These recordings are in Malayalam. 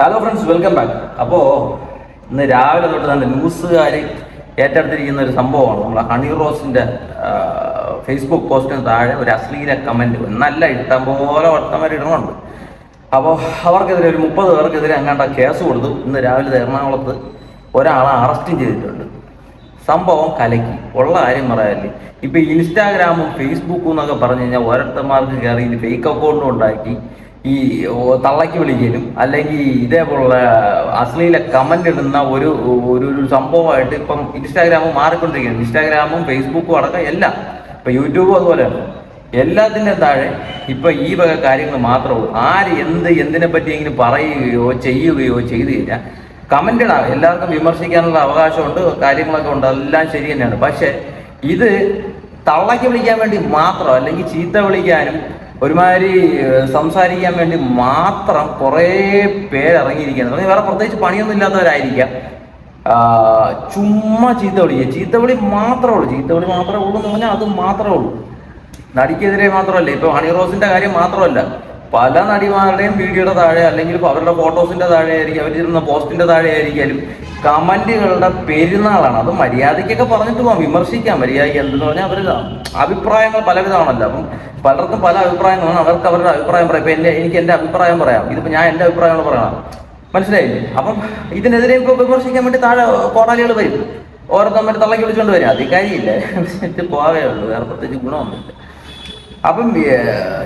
ഹലോ ഫ്രണ്ട്സ് വെൽക്കം ബാക്ക് അപ്പോ ഇന്ന് രാവിലെ തൊട്ട് നല്ല ന്യൂസുകാർ ഏറ്റെടുത്തിരിക്കുന്ന ഒരു സംഭവമാണ്. നമ്മളെ ഹണി റോസിന്റെ ഫേസ്ബുക്ക് പോസ്റ്റിന് താഴെ ഒരു അശ്ലീല കമന്റ് നല്ല ഇഷ്ടം പോലെ വർത്തമാനം ഇടണമുണ്ട് അപ്പോൾ അവർക്കെതിരെ ഒരു മുപ്പത് പേർക്കെതിരെ അങ്ങാണ്ട കേസ് കൊടുത്തു. ഇന്ന് രാവിലെ എറണാകുളത്ത് ഒരാളെ അറസ്റ്റും ചെയ്തിട്ടുണ്ട്. സംഭവം കലക്കി. ഉള്ള കാര്യം പറയാല്ലേ ഇപ്പൊ ഇൻസ്റ്റാഗ്രാമും ഫേസ്ബുക്കും എന്നൊക്കെ പറഞ്ഞു കഴിഞ്ഞാൽ ഓരോരുത്തന്മാർക്ക് കയറി ഫേക്ക് അക്കൗണ്ടും ഉണ്ടാക്കി. ഈ തള്ളയ്ക്ക് വിളിക്കലും അല്ലെങ്കിൽ ഇതേപോലുള്ള അശ്ലീല കമന്റ് ഇടുന്ന ഒരു ഒരു സംഭവമായിട്ട് ഇപ്പം ഇൻസ്റ്റാഗ്രാമും മാറിക്കൊണ്ടിരിക്കുകയാണ്. ഇൻസ്റ്റാഗ്രാമും ഫേസ്ബുക്കും അടക്കം എല്ലാം ഇപ്പൊ യൂട്യൂബും അതുപോലെ എല്ലാത്തിന്റെ താഴെ ഇപ്പൊ ഈ വക കാര്യങ്ങൾ മാത്രമേ ആര് എന്ത് എന്തിനെ പറ്റിയെങ്കിലും പറയുകയോ ചെയ്യുകയോ ചെയ്തു കഴിഞ്ഞാൽ കമന്റ് ഇടാം. എല്ലാവർക്കും വിമർശിക്കാനുള്ള അവകാശമുണ്ട് കാര്യങ്ങളൊക്കെ ഉണ്ട് എല്ലാം ശരി തന്നെയാണ്. പക്ഷെ ഇത് തള്ളയ്ക്ക് വിളിക്കാൻ വേണ്ടി മാത്രം അല്ലെങ്കിൽ ചീത്ത വിളിക്കാനും ഒരുമാതിരി സംസാരിക്കാൻ വേണ്ടി മാത്രം കുറേ പേരിറങ്ങിയിരിക്കുകയാണ്. എന്ന് പറഞ്ഞാൽ വേറെ പ്രത്യേകിച്ച് പണിയൊന്നും ഇല്ലാത്തവരായിരിക്കാം. ചുമ്മാ ചീത്ത വിളിക്കുക. ചീത്ത വിളി മാത്രമേ ഉള്ളൂ. ചീത്ത വിളി മാത്രമേ ഉള്ളൂ എന്ന് പറഞ്ഞാൽ അത് മാത്രമേ ഉള്ളൂ. നടിക്കെതിരെ മാത്രമല്ല. ഇപ്പൊ ഹണി റോസിന്റെ കാര്യം മാത്രമല്ല. പല നടിമാരുടെയും വീഡിയോയുടെ താഴെ അല്ലെങ്കിൽ അവരുടെ ഫോട്ടോസിന്റെ താഴെ ആയിരിക്കും അവർ ചെയ്യുന്ന പോസ്റ്റിന്റെ താഴെ ആയിരിക്കാലും കമന്റുകളുടെ പെരുന്നാളാണ്. അത് മര്യാദയ്ക്കൊക്കെ പറഞ്ഞിട്ട് പോകാം വിമർശിക്കാം. മര്യാദയ്ക്ക് എന്തെന്ന് പറഞ്ഞാൽ അവർ അഭിപ്രായങ്ങൾ പലവിധമാണല്ലോ. അപ്പം പലർക്കും പല അഭിപ്രായങ്ങളാണ്. അവർക്ക് അവരുടെ അഭിപ്രായം പറയാം. ഇപ്പൊ എന്റെ എനിക്ക് എന്റെ അഭിപ്രായം പറയാം. ഇതിപ്പോ ഞാൻ എന്റെ അഭിപ്രായങ്ങൾ പറയണം. മനസ്സിലായില്ലേ? അപ്പം ഇതിനെതിരെ ഇപ്പൊ വിമർശിക്കാൻ വേണ്ടി താഴെ പോരാളികൾ വരും. ഓരോ തമ്മിൽ തള്ളക്കി വിളിച്ചുകൊണ്ട് വരും അധികാരിയില്ല പോവേ ഉള്ളൂ. വേറെ പ്രത്യേകിച്ച് ഗുണമൊന്നുമില്ല. അപ്പം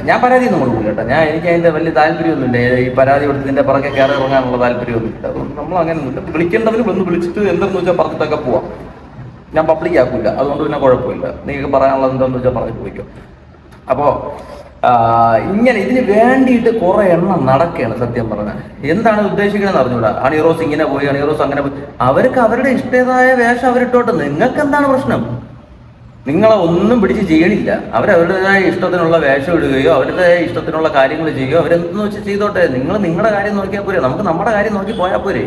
ഞാൻ പരാതി ഒന്നും കൊടുക്കില്ല കേട്ടോ. ഞാൻ എനിക്ക് അതിന്റെ വലിയ താല്പര്യമൊന്നുമില്ല. ഈ പരാതി കൊടുത്തതിന്റെ പുറകെ കയറി ഇറങ്ങാനുള്ള താല്പര്യമൊന്നുമില്ല. അതുകൊണ്ട് നമ്മൾ അങ്ങനെ ഒന്നുമില്ല. വിളിക്കേണ്ടവന് വന്ന് വിളിച്ചിട്ട് എന്തെന്ന് വെച്ചാൽ പറഞ്ഞിട്ടൊക്കെ പോവാം. ഞാൻ പബ്ലിക് ആക്കൂല അതുകൊണ്ട് പിന്നെ കുഴപ്പമില്ല. നിങ്ങൾക്ക് പറയാനുള്ളത് എന്താണെന്ന് വെച്ചാൽ പറഞ്ഞു പോയിക്കോ അപ്പോൾ ഇങ്ങനെ ഇതിന് വേണ്ടിയിട്ട് കുറെ എണ്ണം നടക്കുകയാണ് സത്യം പറഞ്ഞാൽ എന്താണ് ഉദ്ദേശിക്കുന്നത് അറിഞ്ഞൂടാ. അണിറോസ് ഇങ്ങനെ പോയി അണിറോസ് അങ്ങനെ പോയി. അവർക്ക് അവരുടെ ഇഷ്ടേതായ വേഷം അവരിട്ടോട്ട്. നിങ്ങൾക്ക് എന്താണ് പ്രശ്നം? നിങ്ങളെ ഒന്നും പിടിച്ച് ചെയ്യണില്ല. അവരവരുടേതായ ഇഷ്ടത്തിനുള്ള വേഷം ഇടുകയോ അവരുടേതായ ഇഷ്ടത്തിനുള്ള കാര്യങ്ങൾ ചെയ്യുകയോ അവരെന്തെന്ന് വെച്ച് ചെയ്തോട്ടെ. നിങ്ങൾ നിങ്ങളുടെ കാര്യം നോക്കിയാൽ പോരെ. നമുക്ക് നമ്മുടെ കാര്യം നോക്കി പോയാൽ പോരെ.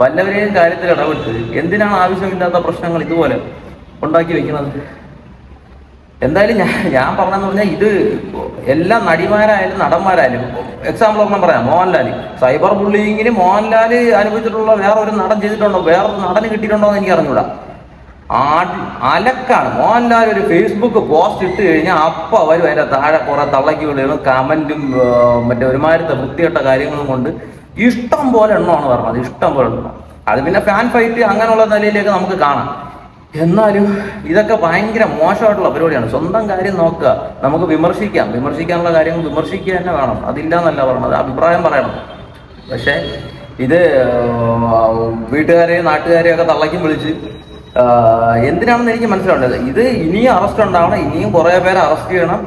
വല്ലവരെയും കാര്യത്തിൽ ഇടപെട്ട് എന്തിനാണ് ആവശ്യമില്ലാത്ത പ്രശ്നങ്ങൾ ഇതുപോലെ ഉണ്ടാക്കി വെക്കുന്നത്? എന്തായാലും ഞാൻ ഞാൻ പറഞ്ഞെന്ന് പറഞ്ഞാൽ ഇത് എല്ലാ നടിമാരായാലും നടന്മാരായാലും എക്സാമ്പിൾ ഒന്നും പറയാം. മോഹൻലാൽ സൈബർ ബുള്ളിങ്ങിന് മോഹൻലാൽ അനുഭവിച്ചിട്ടുള്ള വേറെ ഒരു നടൻ ചെയ്തിട്ടുണ്ടോ? വേറൊരു നടന് കിട്ടിയിട്ടുണ്ടോ എന്ന് എനിക്ക് അറിഞ്ഞൂടാ. അലക്കാണ്. മോഹൻലാൽ ഒരു ഫേസ്ബുക്ക് പോസ്റ്റ് ഇട്ട് കഴിഞ്ഞാൽ അപ്പം അവർ അതിന്റെ താഴെ കുറെ തള്ളക്കി വിടുകയും കമന്റും മറ്റേ ഒരുമാതിരത്തെ വൃത്തികെട്ട കാര്യങ്ങളും കൊണ്ട് ഇഷ്ടം പോലെ എണ്ണമാണ് പറഞ്ഞത്. ഇഷ്ടം പോലെ എണ്ണം. അത് പിന്നെ ഫാൻ ഫൈറ്റ് അങ്ങനെയുള്ള നിലയിലേക്ക് നമുക്ക് കാണാം. എന്നാലും ഇതൊക്കെ ഭയങ്കര മോശമായിട്ടുള്ള പരിപാടിയാണ്. സ്വന്തം കാര്യം നോക്കുക. നമുക്ക് വിമർശിക്കാം. വിമർശിക്കാനുള്ള കാര്യങ്ങൾ വിമർശിക്കുക തന്നെ വേണം. അതില്ല എന്നല്ല പറഞ്ഞത്. അഭിപ്രായം പറയണം. പക്ഷേ ഇത് വീട്ടുകാരെയും നാട്ടുകാരെയും ഒക്കെ തള്ളയ്ക്കും വിളിച്ച് എന്തിനാണെന്ന് എനിക്ക് മനസ്സിലാവേണ്ടത് ഇത് ഇനിയും അറസ്റ്റ് ഉണ്ടാവണം ഇനിയും കുറേ പേരെ അറസ്റ്റ് ചെയ്യണം.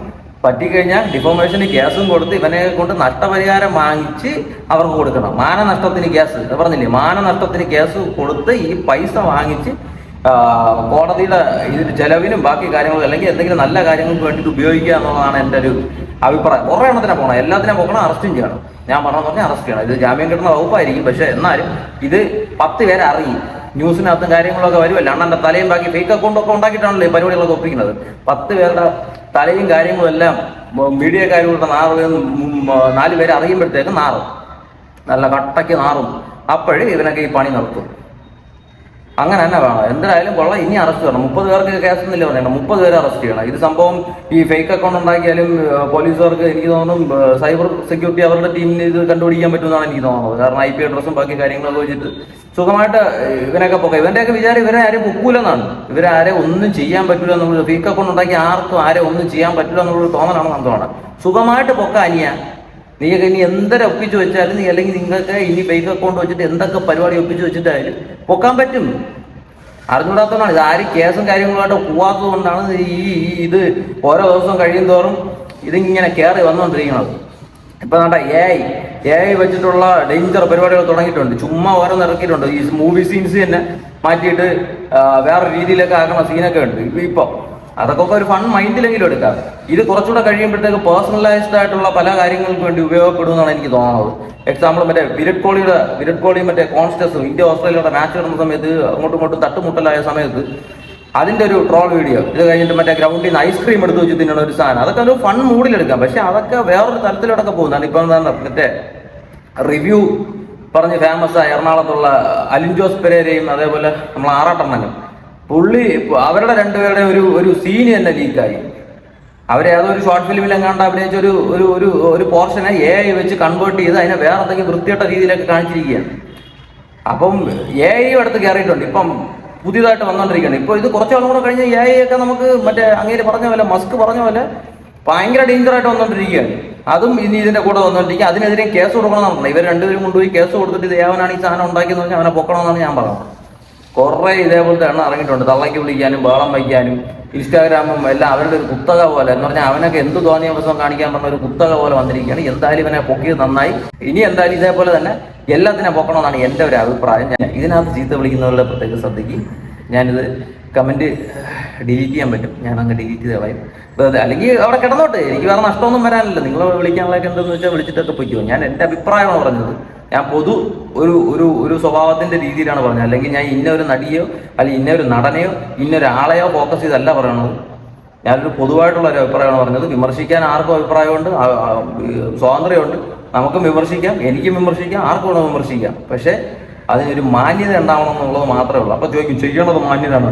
പറ്റിക്കഴിഞ്ഞാൽ ഡിഫോമേഷന് കേസും കൊടുത്ത് ഇവനെ കൊണ്ട് നഷ്ടപരിഹാരം വാങ്ങിച്ച് അവർക്ക് കൊടുക്കണം. മാനനഷ്ടത്തിന് കേസ് പറഞ്ഞില്ലേ? മാനനഷ്ടത്തിന് കേസ് കൊടുത്ത് ഈ പൈസ വാങ്ങിച്ച് കോടതിയുടെ ഇതിന് ചെലവിനും ബാക്കി കാര്യങ്ങളും അല്ലെങ്കിൽ എന്തെങ്കിലും നല്ല കാര്യങ്ങൾക്ക് വേണ്ടിയിട്ട് ഉപയോഗിക്കുക എന്നുള്ളതാണ് എന്റെ ഒരു അഭിപ്രായം. കുറേ എണ്ണത്തിനെ പോകണം എല്ലാത്തിനെ പോകണം അറസ്റ്റും ചെയ്യണം. ഞാൻ പറഞ്ഞ പറഞ്ഞാൽ അറസ്റ്റ് ചെയ്യണം. ഇത് ജാമ്യം കിട്ടുന്ന വകുപ്പായിരിക്കും. പക്ഷേ എന്നാലും ഇത് പത്ത് പേരെ അറിയും. ന്യൂസിനകത്തും കാര്യങ്ങളൊക്കെ വരുമല്ലോ. അണ്ണന്റെ തലയും ബാക്കി ഫേക്ക് അക്കൗണ്ടൊക്കെ ഉണ്ടാക്കിയിട്ടാണല്ലോ ഈ പരിപാടികളൊക്കെ ഒപ്പിക്കുന്നത്. പത്ത് പേരുടെ തലയും കാര്യങ്ങളും എല്ലാം മീഡിയക്കാരുടെ നാറ് നാല് പേരെ അറിയുമ്പോഴത്തേക്ക് നാറും. നല്ല കട്ടയ്ക്ക് നാറും. അപ്പോഴേ ഇവനൊക്കെ ഈ പണി നടത്തും. അങ്ങനെ തന്നെ വേണം. എന്തായാലും കൊള്ളാം. ഇനി അറസ്റ്റ് ചെയ്യണം മുപ്പത് പേർക്ക് കേസ് എന്നില്ല പറയണം മുപ്പത് പേരെ അറസ്റ്റ് ചെയ്യണം. ഇത് സംഭവം ഈ ഫേക്ക് അക്കൗണ്ട് ഉണ്ടാക്കിയാലും പോലീസുകാർക്ക് എനിക്ക് തോന്നുന്നു സൈബർ സെക്യൂരിറ്റി അവരുടെ ടീമിന് ഇത് കണ്ടുപിടിക്കാൻ പറ്റുമെന്നാണ് എനിക്ക് തോന്നുന്നത്. കാരണം ഐ പി അഡ്രസ്സും ബാക്കി കാര്യങ്ങളൊക്കെ വെച്ചിട്ട് സുഖമായിട്ട് ഇവനൊക്കെ പൊക്കാം. ഇവന്റെയൊക്കെ വിചാരം ഇവരെ ആരും പൊക്കൂലെന്നാണ്. ഇവരെ ആരെ ഒന്നും ചെയ്യാൻ പറ്റില്ല എന്നുള്ള ഫേക്ക് അക്കൗണ്ട് ഉണ്ടാക്കി ആർക്കും ആരെ ഒന്നും ചെയ്യാൻ പറ്റില്ല എന്നുള്ളൊരു തോന്നലാണ് നന്ദമാണ് സുഖമായിട്ട് പൊക്ക അനിയ. നീയൊക്കെ ഇനി എന്തൊരു ഒപ്പിച്ച് വെച്ചാലും നീ അല്ലെങ്കിൽ നിങ്ങൾക്ക് ഇനി ഫേക്ക് അക്കൗണ്ട് വെച്ചിട്ട് എന്തൊക്കെ പരിപാടി ഒപ്പിച്ച് വെച്ചിട്ടായാലും പൊക്കാൻ പറ്റും. അറിഞ്ഞൂടാത്തതാണ് ഇത് ആരും കേസും കാര്യങ്ങളുമായിട്ട് പോവാത്തത് കൊണ്ടാണ് ഈ ഇത് ഓരോ ദിവസവും കഴിയും തോറും ഇതിങ്ങനെ കയറി വന്നുകൊണ്ടിരിക്കുന്നത് ഇപ്പൊ വേണ്ട എ ഐ എ ഐ വെച്ചിട്ടുള്ള ഡേഞ്ചർ പരിപാടികൾ തുടങ്ങിയിട്ടുണ്ട്. ചുമ്മാ ഓരോന്ന് ഇറക്കിയിട്ടുണ്ട്. ഈ മൂവി സീൻസ് തന്നെ മാറ്റിയിട്ട് വേറെ രീതിയിലൊക്കെ ആക്കുന്ന സീനൊക്കെ ഉണ്ട്. ഇപ്പൊ അതൊക്കെ ഒരു ഫൺ മൈൻഡിലെങ്കിലും എടുക്കാം. ഇത് കുറച്ചുകൂടെ കഴിയുമ്പോഴത്തേക്ക് പേഴ്സണലൈസ്ഡ് ആയിട്ടുള്ള പല കാര്യങ്ങൾക്ക് വേണ്ടി ഉപയോഗപ്പെടുമെന്നാണ് എനിക്ക് തോന്നുന്നത്. എക്സാമ്പിൾ മറ്റേ വിരാട് കോഹ്ലിയുടെ വിരാട് കോഹ്ലി മറ്റേ കോൺസ്റ്റസും ഇന്ത്യ ഓസ്ട്രേലിയയുടെ മാച്ച് നടന്ന സമയത്ത് അങ്ങോട്ടും ഇങ്ങോട്ടും തട്ടുമുട്ടലായ സമയത്ത് അതിന്റെ ഒരു ട്രോൾ വീഡിയോ ഇത് കഴിഞ്ഞിട്ട് മറ്റേ ഗ്രൗണ്ടിൽ നിന്ന് ഐസ്ക്രീം എടുത്ത് വെച്ച് തിന്നുന്ന ഒരു സാധനം. അതൊക്കെ ഒരു ഫൺ മൂഡിലെടുക്കാം പക്ഷെ അതൊക്കെ വേറൊരു തരത്തിലോട്ടൊക്കെ പോകുന്നതാണ് ഇപ്പം എന്താണ് മറ്റേ റിവ്യൂ പറഞ്ഞ് ഫേമസ് ആയ എറണാകുളത്തുള്ള അലിൻ ജോസ് പെരേരയും അതേപോലെ നമ്മൾ ആറാട്ടണ്ണനും. പുള്ളി അവരുടെ രണ്ടുപേരുടെ ഒരു ഒരു സീന് തന്നെ ലീക്കായി അവരെ ഏതോ ഒരു ഷോർട്ട് ഫിലിമിൽ എങ്ങാണ്ട് അഭിനയിച്ച ഒരു ഒരു ഒരു ഒരു പോർഷനെ എ ഐ വെച്ച് കൺവേർട്ട് ചെയ്ത് അതിനെ വേറെ എന്തെങ്കിലും വൃത്തികെട്ട രീതിയിലൊക്കെ കാണിച്ചിരിക്കുകയാണ്. അപ്പം എ ഐ അടുത്ത് കയറിയിട്ടുണ്ട് ഇപ്പം പുതിയതായിട്ട് വന്നുകൊണ്ടിരിക്കുകയാണ് ഇപ്പോൾ ഇത് കുറച്ചാളും കൂടെ കഴിഞ്ഞ് എ ഐ ഒക്കെ നമുക്ക് മറ്റേ അങ്ങേര് പറഞ്ഞ പോലെ മസ്ക് പറഞ്ഞ പോലെ ഭയങ്കര ഡേഞ്ചറായിട്ട് വന്നുകൊണ്ടിരിക്കുകയാണ് അതും ഇനി ഇതിന്റെ കൂടെ വന്നുകൊണ്ടിരിക്കുക അതിനെതിരെ കേസ് കൊടുക്കണം എന്നാണ് ഇവർ രണ്ടുപേരും കൊണ്ടുപോയി കേസ് കൊടുത്തിട്ട് ഇത് ഏവനാണ് ഈ സാധനം ഉണ്ടാക്കിയെന്ന് പറഞ്ഞാൽ അവനെ പൊക്കണമെന്നാണ് ഞാൻ പറഞ്ഞത്. കുറേ ഇതേപോലത്തെ എണ്ണം ഇറങ്ങിയിട്ടുണ്ട്. തള്ളയ്ക്ക് വിളിക്കാനും ബഹളം വയ്ക്കാനും ഇൻസ്റ്റാഗ്രാമും എല്ലാം അവരുടെ ഒരു കുത്തക പോലെ എന്ന് പറഞ്ഞാൽ അവനൊക്കെ എന്ത് തോന്നിയ അവസരം കാണിക്കാൻ പറഞ്ഞ ഒരു കുത്തക പോലെ വന്നിരിക്കുകയാണ്. എന്തായാലും ഇവനെ പൊക്കിയത് നന്നായി. ഇനി എന്തായാലും ഇതേപോലെ തന്നെ എല്ലാത്തിനെ പൊക്കണമെന്നാണ് എന്റെ ഒരു അഭിപ്രായം. ഞാൻ ഇതിനകത്ത് ചീത്ത വിളിക്കുന്നവരുടെ പ്രത്യേക ശ്രദ്ധിക്കും ഞാനിത് കമന്റ് ഡിലീറ്റ് ചെയ്യാൻ പറ്റും. ഞാൻ അങ്ങ് ഡിലീറ്റ് ചെയ്ത് കളയും വെറുതെ അല്ലെങ്കിൽ അവിടെ കിടന്നോട്ടെ. എനിക്ക് വേറെ നഷ്ടമൊന്നും വരാനില്ല. നിങ്ങൾ വിളിക്കാനുള്ളതൊക്കെ എന്തെന്ന് വെച്ചാൽ വിളിച്ചിട്ടൊക്കെ പൊയ്ക്കോ. ഞാൻ എന്റെ അഭിപ്രായമാണ് പറഞ്ഞത്. ഞാൻ പൊതു ഒരു ഒരു ഒരു സ്വഭാവത്തിന്റെ രീതിയിലാണ് പറഞ്ഞത്. അല്ലെങ്കിൽ ഞാൻ ഇന്ന ഒരു നടിയോ അല്ലെങ്കിൽ ഇന്ന ഒരു നടനെയോ ഇന്ന ഒരാളെയോ ഫോക്കസ് ചെയ്തല്ല പറയണത്. ഞാനൊരു പൊതുവായിട്ടുള്ള ഒരു അഭിപ്രായമാണ് പറഞ്ഞത്. വിമർശിക്കാൻ ആർക്കും അഭിപ്രായമുണ്ട് സ്വാതന്ത്ര്യമുണ്ട്. നമുക്കും വിമർശിക്കാം എനിക്കും വിമർശിക്കാം ആർക്കും വേണം വിമർശിക്കാം. പക്ഷേ അതിനൊരു മാന്യത ഉണ്ടാവണം എന്നുള്ളത് മാത്രമേ ഉള്ളൂ. അപ്പൊ ചോദിക്കും ചെയ്യേണ്ടത് മാന്യതാണ്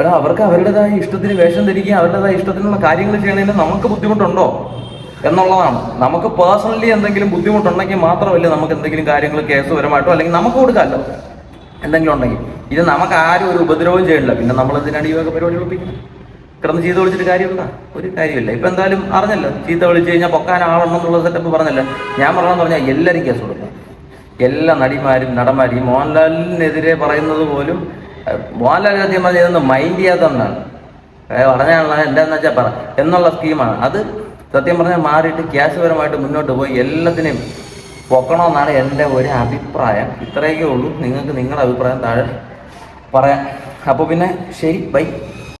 എടാ അവർക്ക് അവരുടേതായ ഇഷ്ടത്തിന് വേഷം ധരിക്കുക അവരുടേതായ ഇഷ്ടത്തിനുള്ള കാര്യങ്ങൾ ചെയ്യണതിന് നമുക്ക് ബുദ്ധിമുട്ടുണ്ടോ? എന്നുള്ളതാണ്. നമുക്ക് പേഴ്സണലി എന്തെങ്കിലും ബുദ്ധിമുട്ടുണ്ടെങ്കിൽ മാത്രമല്ലേ നമുക്ക് എന്തെങ്കിലും കാര്യങ്ങൾ കേസ് പരമായിട്ടോ അല്ലെങ്കിൽ നമുക്ക് കൊടുക്കാമല്ലോ. എന്തെങ്കിലും ഉണ്ടെങ്കിൽ. ഇത് നമുക്ക് ആരും ഒരു ഉപദ്രവം ചെയ്യണില്ല. പിന്നെ നമ്മൾ എന്തിനാണ് ഈ വക പരിപാടി ഒളിപ്പിക്കുന്നത് കിടന്ന് ചീത്ത വിളിച്ചിട്ട് കാര്യമുണ്ടോ? ഒരു കാര്യമില്ല. ഇപ്പം എന്തായാലും അറിഞ്ഞല്ലോ. ചീത്ത വിളിച്ചു കഴിഞ്ഞാൽ പൊക്കാൻ ആളുണ്ടെന്നുള്ള സെറ്റപ്പ് പറഞ്ഞല്ലോ. ഞാൻ പറഞ്ഞതെന്ന് പറഞ്ഞാൽ എല്ലാവരും കേസ് കൊടുക്കണം എല്ലാ നടിമാരും നടന്മാരും മോഹൻലാലിനെതിരെ പറയുന്നത് പോലും മോഹൻലാൽ സത്യം പറഞ്ഞാൽ ഇതൊന്നും മൈൻഡ് ചെയ്യാത്തതുകൊണ്ടാണ് പറഞ്ഞാണല്ലോ എന്താണെന്ന് വെച്ചാൽ പറ. എന്നുള്ള സ്കീമാണ് അത് സത്യം പറഞ്ഞാൽ മാറിയിട്ട് ക്യാഷ്പരമായിട്ട് മുന്നോട്ട് പോയി എല്ലാത്തിനെയും പൊക്കണമെന്നാണ് എന്റെ ഒരു അഭിപ്രായം. ഇത്രയൊക്കെ ഉള്ളൂ. നിങ്ങൾക്ക് നിങ്ങളുടെ അഭിപ്രായം താഴെ പറയാം. അപ്പോൾ പിന്നെ ശരി. ബൈ